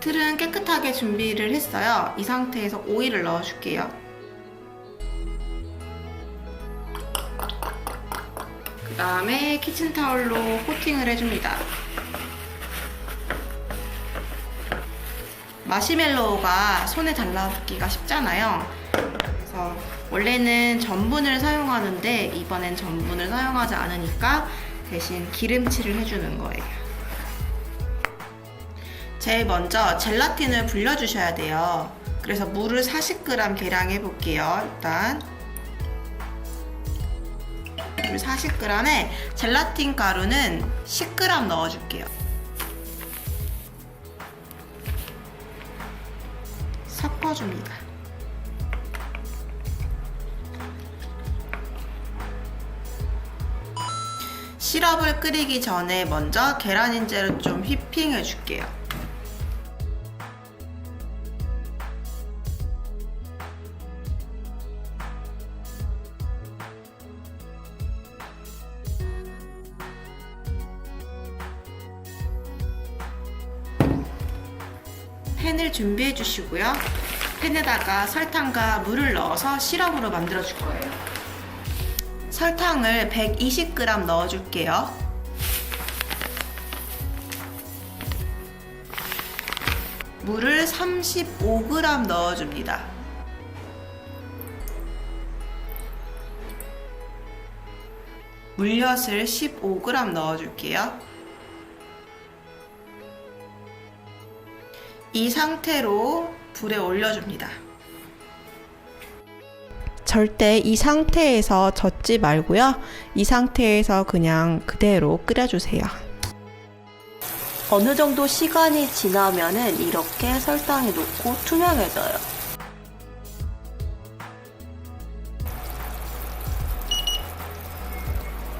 틀은 깨끗하게 준비를 했어요. 이 상태에서 오일을 넣어줄게요. 그 다음에 키친타올로 코팅을 해줍니다. 마시멜로우가 손에 달라붙기가 쉽잖아요. 그래서 원래는 전분을 사용하는데 이번엔 전분을 사용하지 않으니까 대신 기름칠을 해주는 거예요. 제일 먼저 젤라틴을 불려주셔야 돼요. 그래서 물을 40g 계량 해 볼게요. 일단 물 40g에 젤라틴 가루는 10g 넣어줄게요. 섞어줍니다. 시럽을 끓이기 전에 먼저 계란 인재를 좀 휘핑해 줄게요. 팬을 준비해 주시고요. 팬에다가 설탕과 물을 넣어서 시럽으로 만들어 줄 거예요. 설탕을 120g 넣어 줄게요. 물을 35g 넣어 줍니다. 물엿을 15g 넣어 줄게요. 이 상태로 불에 올려줍니다. 절대 이 상태에서 젓지 말고요. 이 상태에서 그냥 그대로 끓여주세요. 어느 정도 시간이 지나면은 이렇게 설탕이 녹고 투명해져요.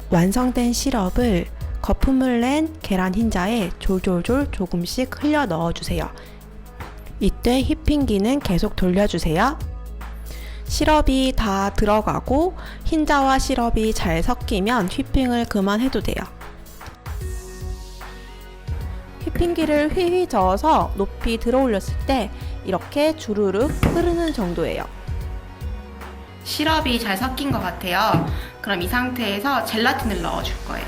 완성된 시럽을 거품을 낸 계란 흰자에 졸졸졸 조금씩 흘려 넣어주세요. 이때 휘핑기는 계속 돌려주세요. 시럽이 다 들어가고 흰자와 시럽이 잘 섞이면 휘핑을 그만해도 돼요. 휘핑기를 휘휘 저어서 높이 들어 올렸을 때 이렇게 주르륵 흐르는 정도예요. 시럽이 잘 섞인 것 같아요. 그럼 이 상태에서 젤라틴을 넣어줄 거예요.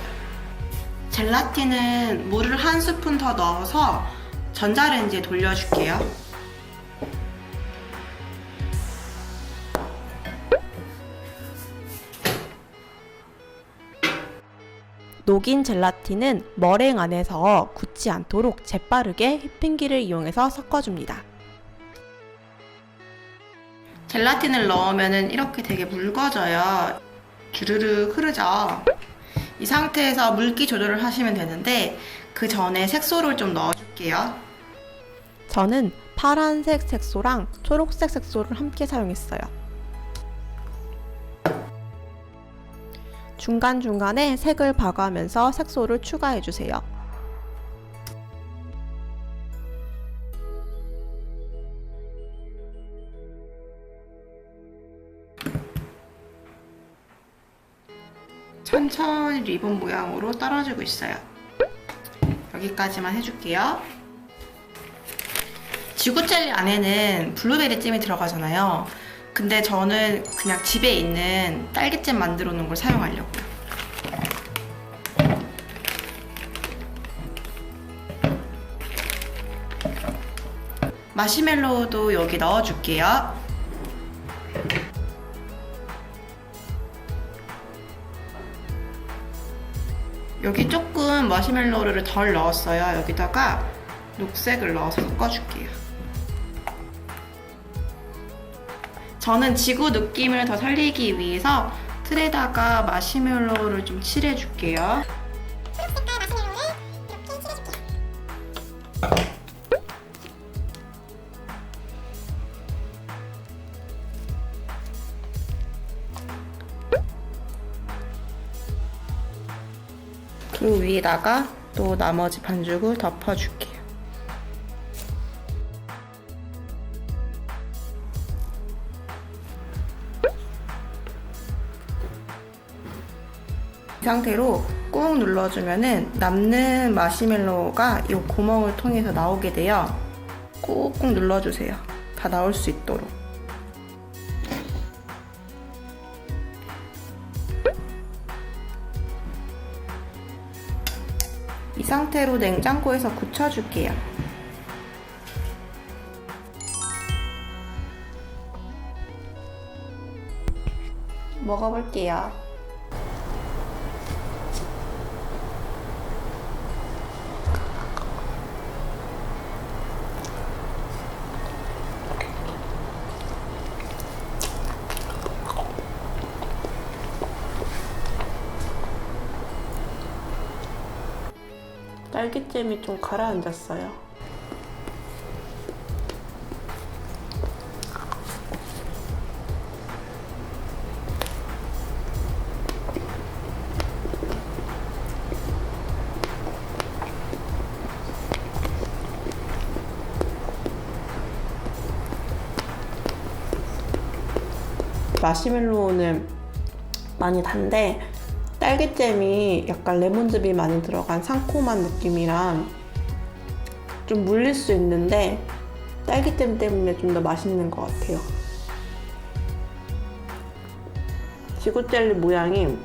젤라틴은 물을 한 스푼 더 넣어서 전자레인지에 돌려줄게요. 녹인 젤라틴은 머랭 안에서 굳지 않도록 재빠르게 휘핑기를 이용해서 섞어줍니다. 젤라틴을 넣으면 이렇게 되게 묽어져요. 주르르 흐르죠. 이 상태에서 물기 조절을 하시면 되는데 그 전에 색소를 좀 넣어줄게요. 저는 파란색 색소랑 초록색 색소를 함께 사용했어요. 중간중간에 색을 봐가면서 색소를 추가해주세요. 천천히 리본 모양으로 떨어지고 있어요. 여기까지만 해줄게요. 지구젤리 안에는 블루베리 잼이 들어가잖아요. 근데 저는 그냥 집에 있는 딸기잼 만들어 놓은 걸 사용하려고요. 마시멜로우도 여기 넣어줄게요. 여기 조금 마시멜로우를 덜 넣었어요. 여기다가 녹색을 넣어서 섞어줄게요. 저는 지구 느낌을 더 살리기 위해서 틀에다가 마시멜로우를 좀 칠해줄게요. 그 위에다가 또 나머지 반죽을 덮어줄게요. 이 상태로 꾹 눌러주면은 남는 마시멜로우가 이 구멍을 통해서 나오게 돼요. 꾹꾹 눌러주세요. 다 나올 수 있도록. 이 상태로 냉장고에서 굳혀줄게요. 먹어볼게요. 딸기잼이 좀 가라앉았어요. 마시멜로우는 많이 단데 딸기잼이 약간 레몬즙이 많이 들어간 상콤한 느낌이랑 좀 물릴 수 있는데 딸기잼 때문에 좀 더 맛있는 것 같아요. 지구 젤리 모양이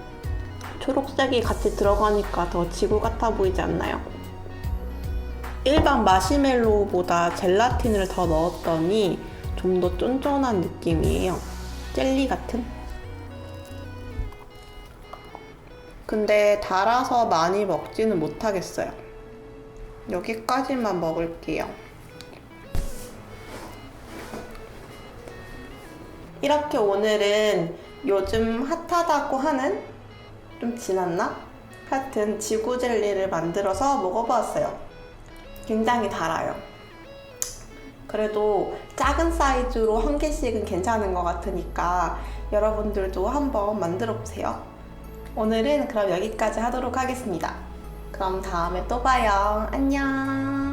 초록색이 같이 들어가니까 더 지구 같아 보이지 않나요? 일반 마시멜로우보다 젤라틴을 더 넣었더니 좀 더 쫀쫀한 느낌이에요. 젤리 같은? 근데 달아서 많이 먹지는 못하겠어요. 여기까지만 먹을게요. 이렇게 오늘은 요즘 핫하다고 하는 좀 지났나? 하여튼 지구 젤리를 만들어서 먹어봤어요. 굉장히 달아요. 그래도 작은 사이즈로 한 개씩은 괜찮은 것 같으니까 여러분들도 한번 만들어 보세요. 오늘은 그럼 여기까지 하도록 하겠습니다. 그럼 다음에 또 봐요. 안녕.